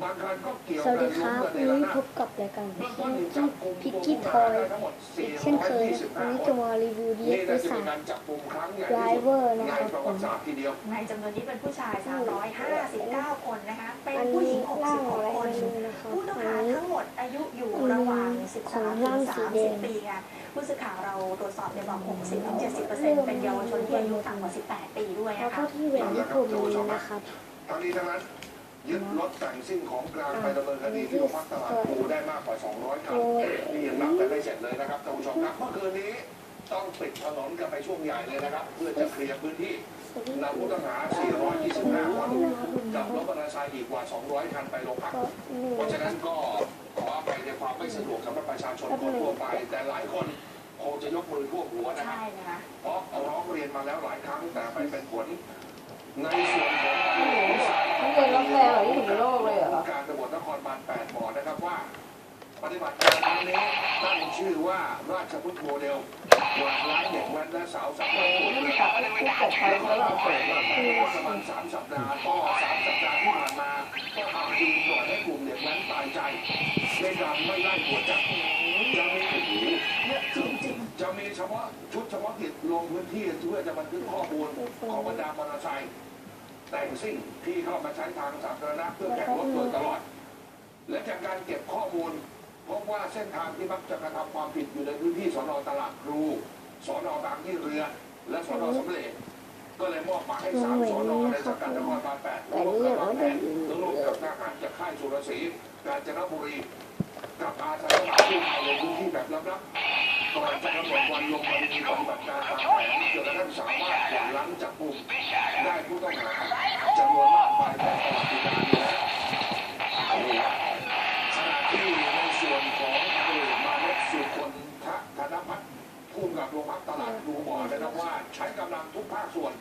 สวัสกัดีนคล้รัมบกันในวันระนี้นาพดบกับรายการเบื้องช่ต้อนงมีช่จัองบกุมพิกตัวกี้ผู้ทต้องอยหาได้ทั้งหมดอีกเช่นเคยวันนี้จะมารีวิวนี่ DX น่าจะสาเป็นมการจับกุมครั้งใหญ่ไดรที่เวสุอดร์นะในครับประผวัมติศาสตร์ทีเดียวในจำนวนนี้เป็นผู้ชาย 359 คนนะคะเป็นอันผู้หนี้ญิงร่างอะไร66 คนไม่รู้นะครับผู้ต้องอันหานี้ทั้งหมดอายุอยู่ระหว่าง 13ร่าถึงงสีแดง30 ปีค่ะผู้สื่อข่าวเราตรวจสอบในบอก 60 ถึง 70 เป็นเยาวชนที่อายุต่ำกว่า 18 ปีด้วยแล้วนะก็คะที่แหวนที่ผมมีนะครับทั้งนี้ทั้งนั้น ยึดรถแต่งซิ่งของกลางไปดำเนินคดีที่โรงพักตลาดพลูได้มากกว่า 200คันนี่ยังนับกันไม่เสร็จเลยนะครับท่านผู้ชมครับเมื่อคืนนี้ต้องปิดถนนกันไปช่วงใหญ่เลยนะครับ เพื่อจะเคลียร์พื้นที่นำผู้ต้องหา 425 คนกับรถมอเตอร์ไซค์อีกกว่า 200 คันไปโรงพักก็หนึ่งเพราะฉะนั้นก็ขออภัยในความไม่สะดวกสำหรับประชาชนคนทั่วไป แต่หลายคนคงจะยกมือท่วมหัวนะครับใช่นะคะเพราะร้องเรียนมาแล้วหลายครั้งแต่ไม่เป็นผลในส่วนของการ เรียนมันเป็นรถแรงเหรอที่ถึงโลกเลยเหรอการตำรวจนครบาล8บอกนะครับว่า ปฏิบัติการครั้งนี้ตั้งชื่อว่าราชพุทธโมเดลกวาดล้างเด็กแว้นและสาวสังคมนี่มันกลับคู่กับใครแล้วเราเปิดมาประมาณสามสัปดาห์ก็สามสัปดาห์ที่ผ่านมาก็ทำดีปล่อยให้กลุ่มเด็กแว้นตายใจในการไม่ไล่ตรวจจับจะมีโอ้โหเยจริงจะมีเฉพาะชุดเฉพาะกิจลงพื้นที่เพื่อจะบันทึกข้อมูลของบรรดามอเตอร์ไซค์ แต่งซิ่งที่เข้ามาใช้ทางสาธารณะเพื่อแข่งรถโดยตลอด และจากการเก็บข้อมูลพบว่าเส้นทางที่มักจะกระทำความผิดอยู่ในพื้นที่สอนอตลาดครูสอนอบางยี่เรือ และสอนอสำเร็จ ก็เลยมอบหมายให้สามสอนอในสังกัดนครบาลแปดร่วมกันวางแผนร่วมกับทหารจากค่ายสุรศรีกาญจนบุรีกับอาสาสมัครที่มาลงพื้นที่แบบลับๆ ก่อนจะกำหนดวันลงวันมีปฏิบัติการตามแผนจนกระทั่งสามารถกวาดล้างจับกลุ่มได้ผู้ต้องหาจำนวนมากภายในประวัติการนี้นี่ฮะขณะที่ในส่วนของพันเอกมาเล็กสุคนทะธนพัฒน์ผู้กำกับโรงพักตลาดดูบอกนะครับว่าใช้กำลังทุกภาคส่วน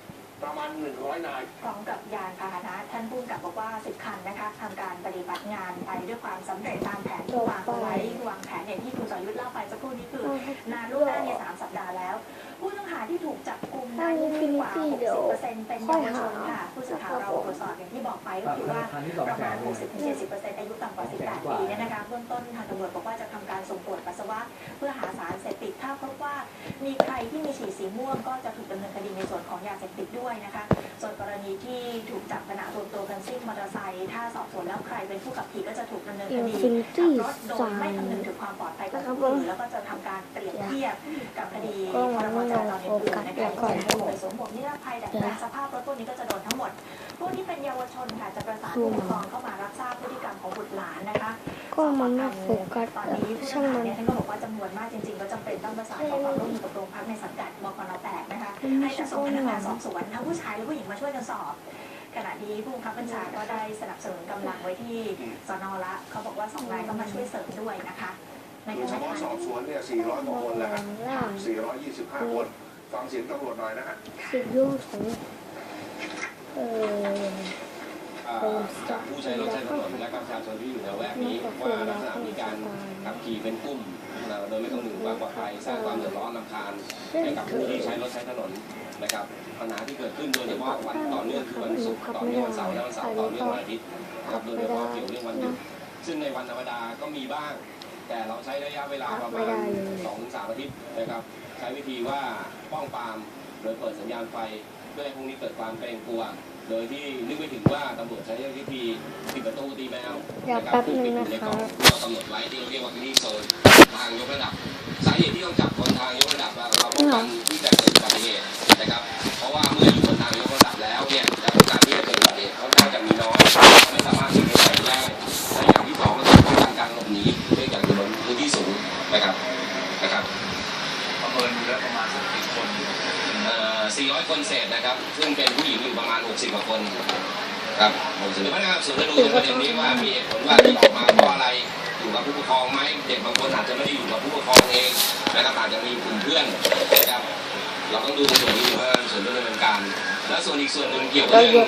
ประมาณ100นายๆพร้อมกับยานพาหนะท่านผู้กำกับบอกว่า10คันนะคะทำการปฏิบัติงานไปด้วยความสำเร็จตามแผนที่วางเอาไว้วางแผนอย่างที่คุณสรยุทธ์เล่าไปสักครู่นี้คือนานล่วงหน้าเนี่ยสามสัปดาห์แล้ว ผู้ต้องหาที่ถูกจับกลุ่มนั้นกว่า 60%เป็นเยาวชนค่ะ ผู้สื่อข่าวเราตรวจสอบอย่างที่บอกไปก็คือว่าประมาณ 60-70%อายุต่ำกว่า 18 ปีเนี่ยนะคะเบื้องต้นทางตำรวจบอกว่าจะทำการส่งตรวจปัสสาวะเพื่อหาสารเสพติดถ้าพบว่ามีใครที่มีฉี่สีม่วงก็จะถูกดำเนินคดีในส่วนของยาเสพติดด้วยนะคะส่วนกรณีที่ถูกจับขณะรวมตัวกันซิ่งมอเตอร์ไซค์ถ้าสอบสวนแล้วใครเป็นผู้ขับขี่ก็จะถูกดำเนินคดี Infinity ขับรถโดยไม่คำนึงถึงความปลอดภัยของผู้อื่นแล้วก็จะทำการเปรียบเทียบกับคดีพรบจราจรอื่นๆนะคะอย่างเช่นสวมหมวกนิรภัยดัดแปลงสภาพรถพวกนี้ก็จะโดนทั้งหมดพวกที่เป็นเยาวชนค่ะจะประสานผู้ปกครองเข้ามารับทราบพฤติกรรมของบุตรหลานนะคะ ก็มันไม่โฟกัสตอนอะนี้ผู้ช่าต้องงหามันเนี่ยท่านก็บอกว่าจำนวนมากจริงๆก็จำเป็นต้องประสานขอความร่วมมือกับโรงพักในสังกัดบกนแปดนะคะให้จะส่งพนักงานสอบสวนทั้งผู้ชายและผู้หญิงมาช่วยกันสอบขณะนี้ผู้บังคับบัญชาก็ได้สนับสนุนกำลังไว้ที่สนละเขาบอกว่าสองนายก็มาช่วยเสริมด้วยนะคะในคือขเฉณะพาะสที่อบสวนเนี่ย 400กว่าคนแล้วครับล่าง425 คน ฟังเสียงตำรวจหน่อยนะฮะสิบยูของเออ ผู้ใช้รถใช้ถนนและประชาชนที่อยู่ในละแวกนี้ว่าลักษณะมีการขับขี่เป็นกลุ่มโดยไม่ต้องถึงความปลอดภัยสร้างความเดือดร้อนรำคาญให้กับผู้ที่ใช้รถใช้ถนนนะครับปัญหาที่เกิดขึ้นโดยเฉพาะวันต่อเนื่องคือวันศุกร์ต่อเนื่องวันเสาร์และวันเสาร์ต่อเนื่องวันอาทิตย์ครับโดยเฉพาะเกี่ยวเรื่องวันหยุดซึ่งในวันธรรมดาก็มีบ้าง แต่เราใช้ระยะเวลาประมาณสองถึงสามอาทิตย์นะครับ ใช้วิธีว่าป้องปราม ดยเปิดสัญญาณไฟเพื่อให้พวกนี้เกิดความเกรงกลัว โดยที่นึกไม่ถึงว่าตำรวจใช้วิธีปิดประตูตีแมวเดี๋ยวนะคแป๊รับบนึงปิดนะอยู่ในคกรัล่องบที่เรากำหนดไว้ที่เราเรียกว่าที่โซนทางยกระดับ สาเหตุที่ต้องจับบนทางยกระดับเราเราป้องกันที่จะเกิด 400 คนเศษนะครับ ซึ่งเป็นผู้หญิงอยู่ประมาณ 60กว่าคนครับผมถือพนักงานสอบสวนจะดูในประเด็นนี้ว่ามีเหตุผลว่าที่ออกมาเพราะอะไรอยู่กับผู้ปกครองไหมเด็กบางคนอาจจะไม่ได้อยู่กับผู้ปกครองเองนะครับอาจจะมีกลุ่มเพื่อนนะครับเราต้องดูส่วนนี้ว่าส่วนดำเนินการ และส่วนอีกส่วนหนึ่งเกี่ยวกับเรื่อง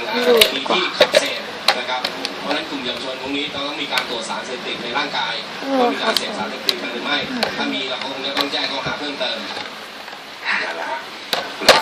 มีที่ขับเสพนะครับเพราะฉะนั้นกลุ่มเยาวชนพวกนี้ต้องมีการตรวจสารเสพติดในร่างกายว่ามีการเสพสารเสพติดกันหรือไม่ ถ้ามีเราคงจะต้องแจ้งข้อหาเพิ่มเติม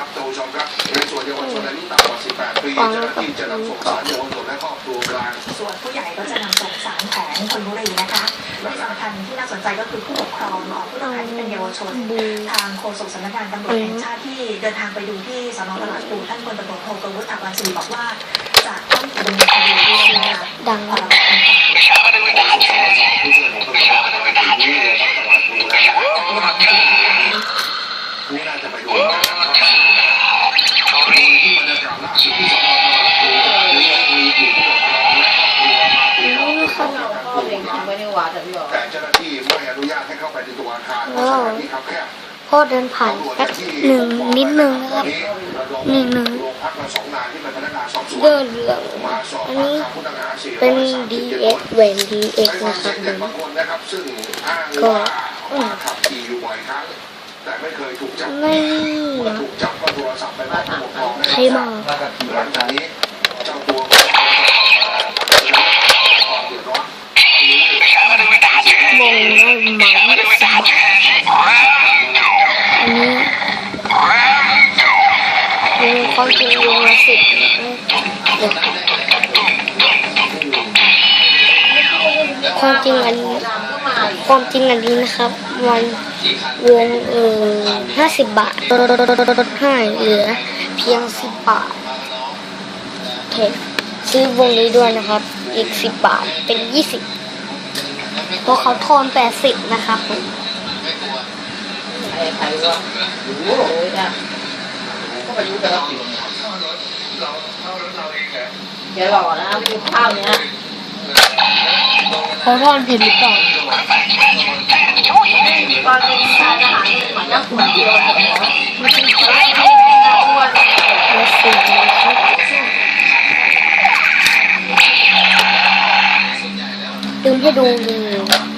นะครับท่านผู้ชมครับในส่วนเยาวชนอายุต่ำกว่า 18 ปีเจ้าหน้าที่จะนำส่งสารเยาวชนและครอบครัวกลางส่วนผู้ใหญ่ก็จะนำส่งสารแขวงธนบุรีนะคะที่สำคัญที่น่าสนใจก็คือผู้ปกครองของผู้ต้องหาที่เป็นเยาวชนดีทางโฆษกสำนักงานตำรวจแห่งชาติที่เดินทางไปดูที่สนตลาดพลูท่านพลตำรวจโทกวุฒิถาวรศิริบอกว่าจะต้องดำเนินคดีด้วยนะคะดังพอเราเป็นข่าวผู้ช่วยของตำรวจไปถึงนี่เลยครับตลาดดูแล้วนี่น่าจะไปดู อเดินผ่านแป๊บหนึ่งนิดนึงนะครับหนึ่งหนึ่งโรงพักมาสองนายที่เป็นพนักงานสอบสวนเดินเหลืองมาสอบอันปากนี้คำผู้ต้องหาสี่ร้เป็อนยสามสิบ DX เจ็ดคนแหวน DX ในความนะคเสีรัยบเด็กบางคนนะ ความจริงวงละสิบเดี๋ยวความจริงอันนี้ความจริงอันนี้นะครับวันวงเออห้าสิบบาทลดให้เหลือเพียงสิบบาทโอเคซื้อวงนี้ด้วยนะครับ อีกสิบบาทเป็นยี่สิบเพราะเขาทอนแปดสิบนะครับผม ก็ประยุกต์กันแล้วสิเราเราเราเองแหละแกหล่อนะพูดภาพเนี้ยเขาทอนผิดหรือเปล่าตอนเป็นทหารหมายนักขวันเดียวแบบนี้ไม่ใช่ตัวตัวสูงตึงให้ดูเลย